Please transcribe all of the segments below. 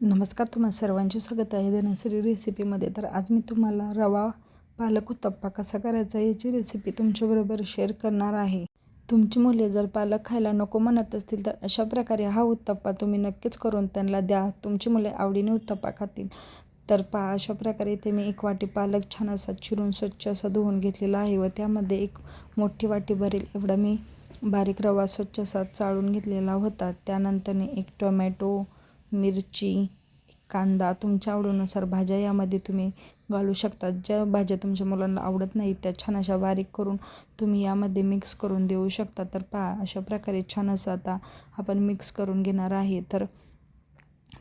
नमस्कार तुम्हा सर्वांचे स्वागत आहे धनश्री रेसिपीमध्ये तर आज मी तुम्हाला रवा पालक उत्तप्पा कसा करायचा याची रेसिपी तुमच्याबरोबर शेअर करणार आहे. तुमची मुले जर पालक खायला नको म्हणत असतील तर अशा प्रकारे हा उत्तप्पा तुम्ही नक्कीच करून त्यांना द्या. तुमची मुले आवडीने उत्तप्पा खातील. तर पहा अशा प्रकारे इथे मी एक वाटी पालक छान असा चिरून स्वच्छ असा धुवून घेतलेला आहे व त्यामध्ये एक मोठी वाटी भरेल एवढा मी बारीक रवा स्वच्छ असा चाळून घेतलेला होता. त्यानंतरने एक टोमॅटो मिरची कांदा तुमच्या आवडीनुसार भाज्या यामध्ये तुम्ही घालू शकता. ज्या भाज्या तुमच्या मुलांना आवडत नाहीत त्या छान अशा बारीक करून तुम्ही यामध्ये मिक्स करून देऊ शकता. तर पहा अशा प्रकारे छान असं आता आपण मिक्स करून घेणार आहे. तर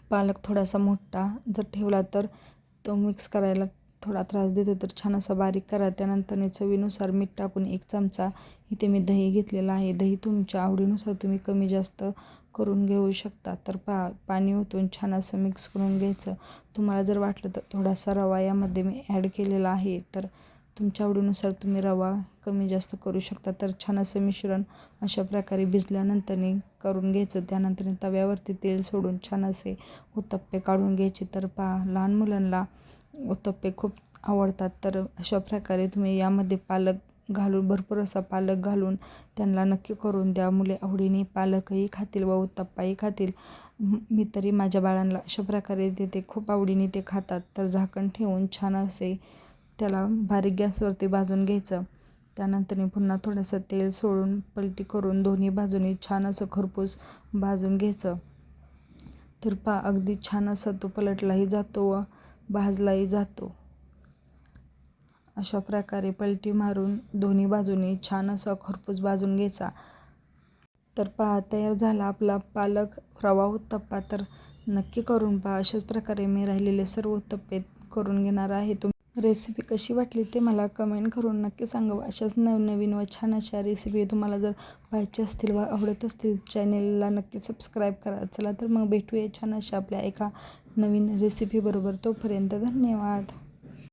पालक थोडासा मोठा जर ठेवला तर तो मिक्स करायला थोडा त्रास देतो तर छान असा बारीक करा. त्यानंतर चवीनुसार मीठ टाकून एक चमचा इथे मी दही घेतलेला आहे. दही तुमच्या आवडीनुसार तुम्ही कमी जास्त करून घेऊ शकता. तर पा पाणी ओतून छान असं मिक्स करून घ्यायचं. तुम्हाला जर वाटलं तर थोडासा रवा यामध्ये मी ॲड केलेला आहे. तर तुमच्या आवडीनुसार तुम्ही रवा कमी जास्त करू शकता. तर छान असं मिश्रण अशा प्रकारे भिजल्यानंतरने करून घ्यायचं. त्यानंतर तव्यावरती तेल सोडून छान असे उत्तप्पे काढून घ्यायचे. तर पहा लहान मुलांना उत्तप्पे खूप आवडतात. तर अशा प्रकारे तुम्ही यामध्ये पालक घालून भरपूर असा पालक घालून त्यांना नक्की करून द्या. मुले आवडीने पालकही खातील व उत्तप्पाही खातील. मी तरी माझ्या बाळांना अशा प्रकारे देते. खूप आवडीने ते खातात. तर झाकण ठेवून छान असे त्याला बारीक गॅसवरती भाजून घ्यायचं. त्यानंतर पुन्हा थोडंसं तेल सोडून पलटी करून दोन्ही बाजूनी छान असं खरपूस भाजून घ्यायचं. तर पा अगदी छान असा तो पलटलाही जातो व भाजलाही जातो. अशा प्रकारे पलटी मारून दोन्ही बाजूनी छान असा खरपूस भाजून घ्यायचा. तर पहा तयार झाला आपला पालक रवा उत्तप्पा. तर नक्की करून पहा अशाच प्रकारे मी राहिलेले सर्व उत्तप्पे करून घेणार आहे. तुम्ही रेसिपी कशी वाटली ते मला कमेंट करून नक्की सांगा अशाच नवनवीन व छान अशा रेसिपी तुम्हाला जर पाहिजे असतील व आवडत असतील चॅनेलला नक्की सबस्क्राईब करा. चला तर मग भेटूया छान अशा आपल्या एका नवीन रेसिपीबरोबर तोपर्यंत धन्यवाद.